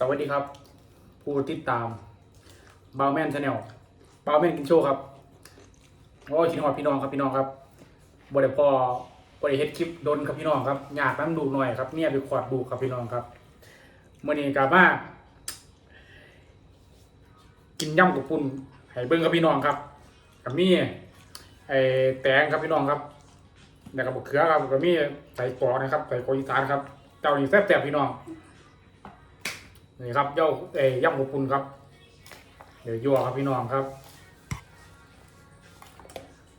สวัสดีครับ ผู้ติดตามบาวแมนชาแนลบาวแมนกินโชว์ครับโอ้ยคิดฮอดพี่น้องครับพี่น้องครับบ่ได้พอบ่ได้เฮ็ดคลิปดนครับพี่น้องครับอยากน้ำดูหน่อยครับเนี่ยไปขวดดูครับพี่น้องครับเมื้อนี้กลับมากินย่ำกับปุ่นให้เบิ่งครับพี่น้องครับกับมีไอ้แตงครับพี่น้องครับแล้วก็บักเขือครับกับมีใส่กอกนะครับใส่กรอกอีสานครับเจ้านี่แซ่บๆพี่น้อง นี่ครับเย่าเอ้ยย่ำกับปุ่นครับ เดี๋ยวยั่วครับพี่น้องครับ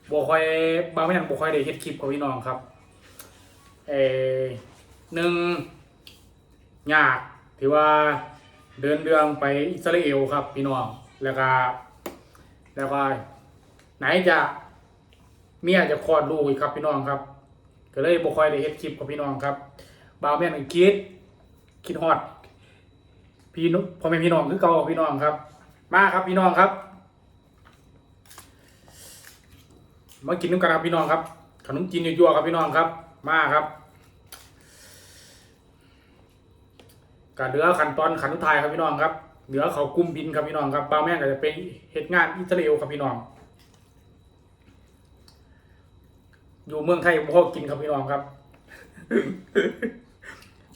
บวคอยบางไม่นานบวคอยได้เฮ็ดคลิปกับพี่น้องครับเออหนึ่งยากที่ว่าเดินเรื่องไปอิสราเอลครับพี่น้องแล้วก็แล้วก็ไหนจะเมียจะคลอดลูกอีกครับพี่น้องครับ ก็เลยบวคอยได้เฮ็ดคลิปกับพี่น้องครับบาวแม่นก็คิดคิดฮอด พี่นุพ่อแม่พี่น้องคือเก่าพี่น้องครับ มาครับพี่น้องครับมากินน้ำกันครับพี่น้องครับ ขนมจีนยั่วๆครับพี่น้องครับ มาครับกะเดือขั้นตอนขันทุกทายครับพี่น้องครับเหลือเขากุ้มบินครับพี่น้องครับบ่าวแม่งก็จะเป็นเหตุงานอิสราเอลครับพี่น้อง อยู่เมืองไทยพ่อกินครับพี่น้องครับ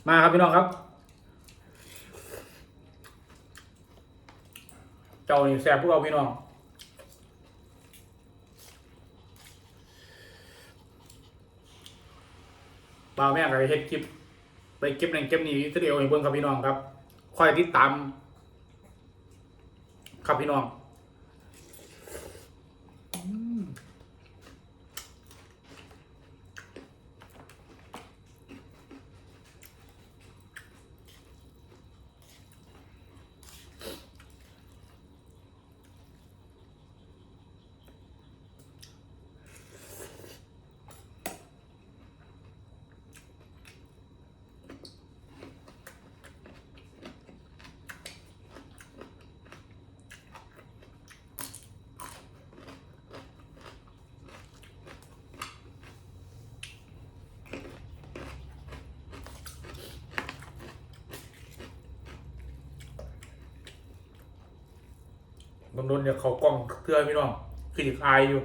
มาครับพี่น้องครับ เจ้านี่แซ่บพวกเราพี่น้องบ่าวแม่ก็ไปเฮ็ดคลิป ไปเก็บนั่นเก็บนี่ที่เดียวให้เบิ่งครับพี่น้องครับคอยติดตาม ครับพี่น้อง โดนๆเนี่ยเขากล้องเพื่อพี่น้องคืออีกอายอยู่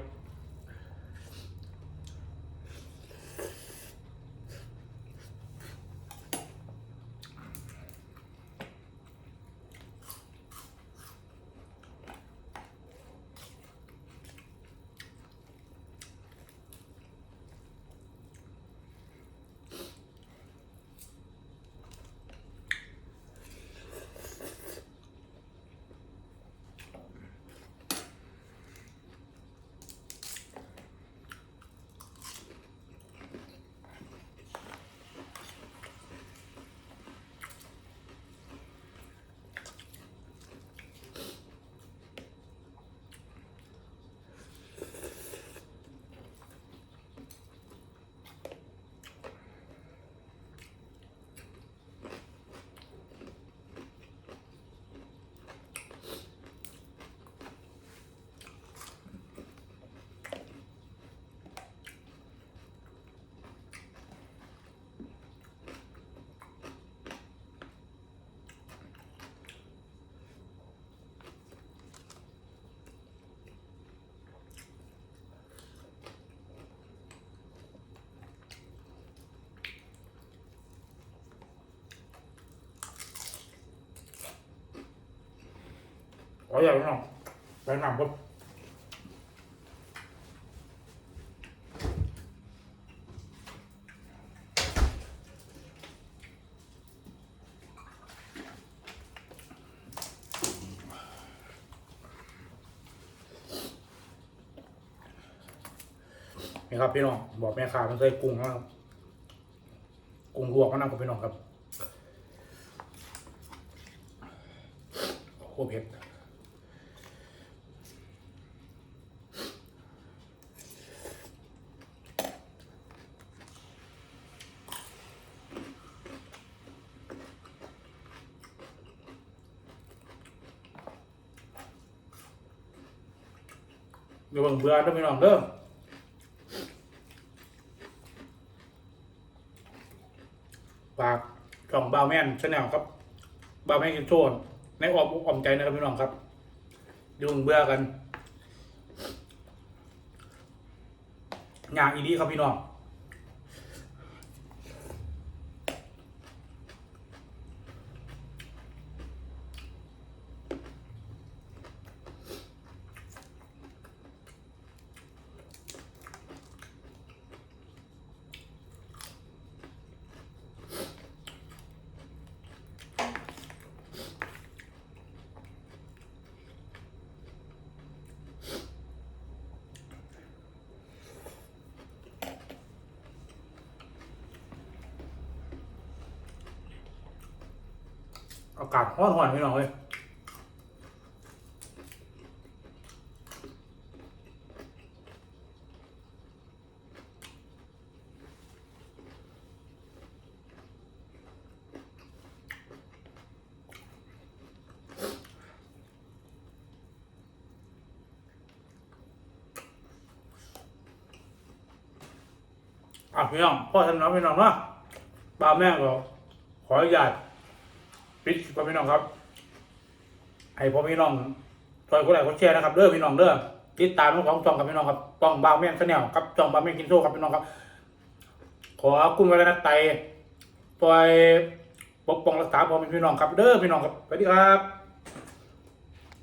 ออยาพี่น้องไปหนังครับนี่ครับพี่น้องบอกแม่ค้ามันใส่กุ้งนะครับกุ้งลวกก็นำกับพี่น้องครับโคเผ็ด เดี๋ยวบิ่งเบื่อต้อพี่น้องเด้อฝากช่องบ่าวแม่นชาแนลครับบาแม่กินโชว์ในออมอกออมใจนะครับพี่น้องครับยุ่งเบื่อกันอย่างอีนี้ครับพี่น้อง อากาศร้อนหอนพี่น้อยอะพี่น้องพ่อท่านน้องพี่น้องเนาะบ้าแม่ก็ขออนุญาต ปิดคลิปก่อพี่น้องครับ ให้พ่อพี่น้องช่วยคนไลค์กดแชร์นะครับเด้อพี่น้องเด้อติดตามทั้องจ่องกับพี่น้องครับจ่องบ้าวแม่นชาแนลกับจ่องบ้าวแม่นกินโซ่ครับพี่น้องครับ ขอกุ้งไว้แล้วนะไตช่วยปกป้องรักษาพ่อแม่พี่น้องครับ เด้อพี่น้องครับสวัสดีครับ